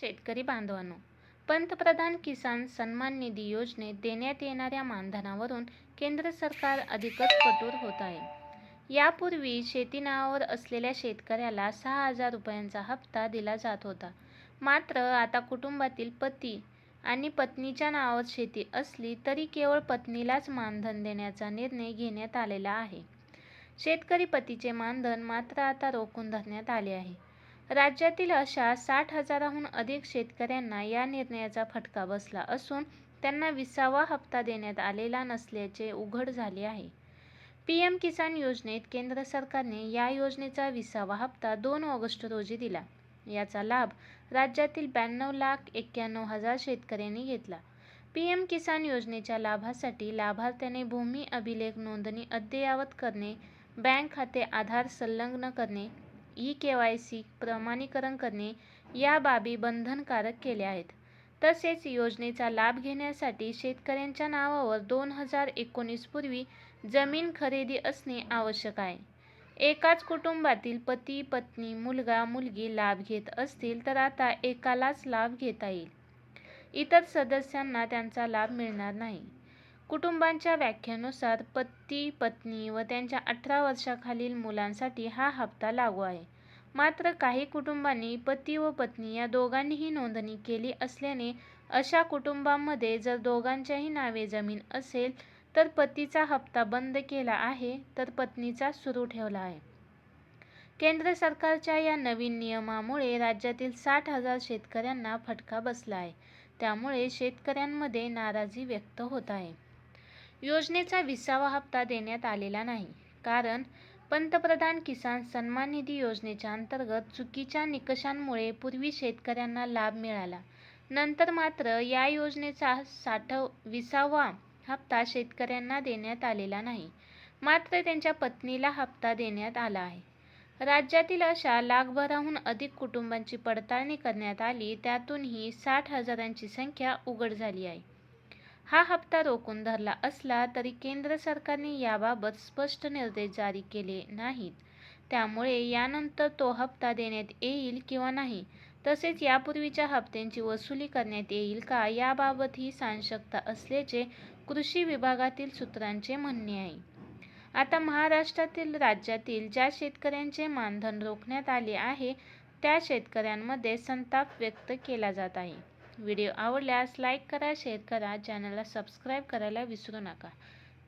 शेतकरी बांधवांनो. पंतप्रधान किसान सन्मान निधी योजनेत देण्यात येणाऱ्या मानधनावरून केंद्र सरकार अधिकच कठोर होत आहे. यापूर्वी शेती नावावर असलेल्या शेतकऱ्याला सहा हजार रुपयांचा हप्ता दिला जात होता. मात्र आता कुटुंबातील पती आणि पत्नीच्या नावावर शेती असली तरी केवळ पत्नीलाच मानधन देण्याचा निर्णय घेण्यात आलेला आहे. शेतकरी पतीचे मानधन मात्र आता रोखून धरण्यात आले आहे. राज्यातील अशा साठ हजाराहून अधिक शेतकऱ्यांना या निर्णयाचा फटका बसला असून त्यांना विसावा हप्ता देण्यात आलेला नसल्याचे उघड झाले आहे. पी एम किसान योजनेत केंद्र सरकारने या योजनेचा विसावा हप्ता दोन ऑगस्ट रोजी दिला. याचा लाभ राज्यातील ब्याण्णव लाख एक्क्याण्णव हजार शेतकऱ्यांनी घेतला. पी एम किसान योजनेच्या लाभासाठी लाभार्थ्याने भूमी अभिलेख नोंदणी अद्ययावत करणे बँक खाते आधार संलग्न करणे ई के वाय सी प्रमाणीकरण करणे या बाबी बंधनकारक केल्या आहेत. तसेच योजनेचा लाभ घेण्यासाठी शेतकऱ्यांच्या नावावर दोन हजार एकोणीसपूर्वी जमीन खरेदी असणे आवश्यक आहे. एकाच कुटुंबातील पती पत्नी मुलगा मुलगी लाभ घेत असतील तर आता एकालाच लाभ घेता येईल. इतर सदस्यांना त्यांचा लाभ मिळणार नाही. कुटुंबांच्या व्याख्येनुसार पती पत्नी व त्यांच्या अठरा वर्षाखालील मुलांसाठी हा हप्ता लागू आहे. मात्र काही कुटुंबांनी पती व पत्नी या दोघांनीही नोंदणी केली असल्याने अशा कुटुंबांमध्ये जर दोघांच्याही नावे जमीन असेल तर पतीचा हप्ता बंद केला आहे तर पत्नीचा सुरू ठेवला आहे. केंद्र सरकारच्या या नवीन नियमामुळे राज्यातील साठ हजार शेतकऱ्यांना फटका बसला आहे. त्यामुळे शेतकऱ्यांमध्ये नाराजी व्यक्त होत आहे. योजनेचा विसावा हप्ता देण्यात आलेला नाही. कारण पंतप्रधान किसान सन्मान निधी योजनेच्या अंतर्गत चुकीच्या निकषांमुळे पूर्वी शेतकऱ्यांना लाभ मिळाला. नंतर मात्र या योजनेचा साठव विसावा हप्ता शेतकऱ्यांना देण्यात आलेला नाही. मात्र त्यांच्या पत्नीला हप्ता देण्यात आला आहे. राज्यातील अशा लाखभराहून अधिक कुटुंबांची पडताळणी करण्यात आली त्यातूनही साठ हजारांची संख्या उघड झाली आहे. हा हप्ता रोखून धरला असला तरी केंद्र सरकारने याबाबत स्पष्ट निर्देश जारी केले नाहीत. त्यामुळे यानंतर तो हप्ता देण्यात येईल किंवा नाही तसेच यापूर्वीच्या हप्त्यांची वसुली करण्यात येईल का याबाबतही सांशकता असल्याचे कृषी विभागातील सूत्रांचे म्हणणे आहे. आता महाराष्ट्रातील राज्यातील ज्या शेतकऱ्यांचे मानधन रोखण्यात आले आहे त्या शेतकऱ्यांमध्ये संताप व्यक्त केला जात आहे. व्हिडिओ आवडल्यास लाईक करा शेअर करा चॅनलला सबस्क्राईब करायला विसरू नका.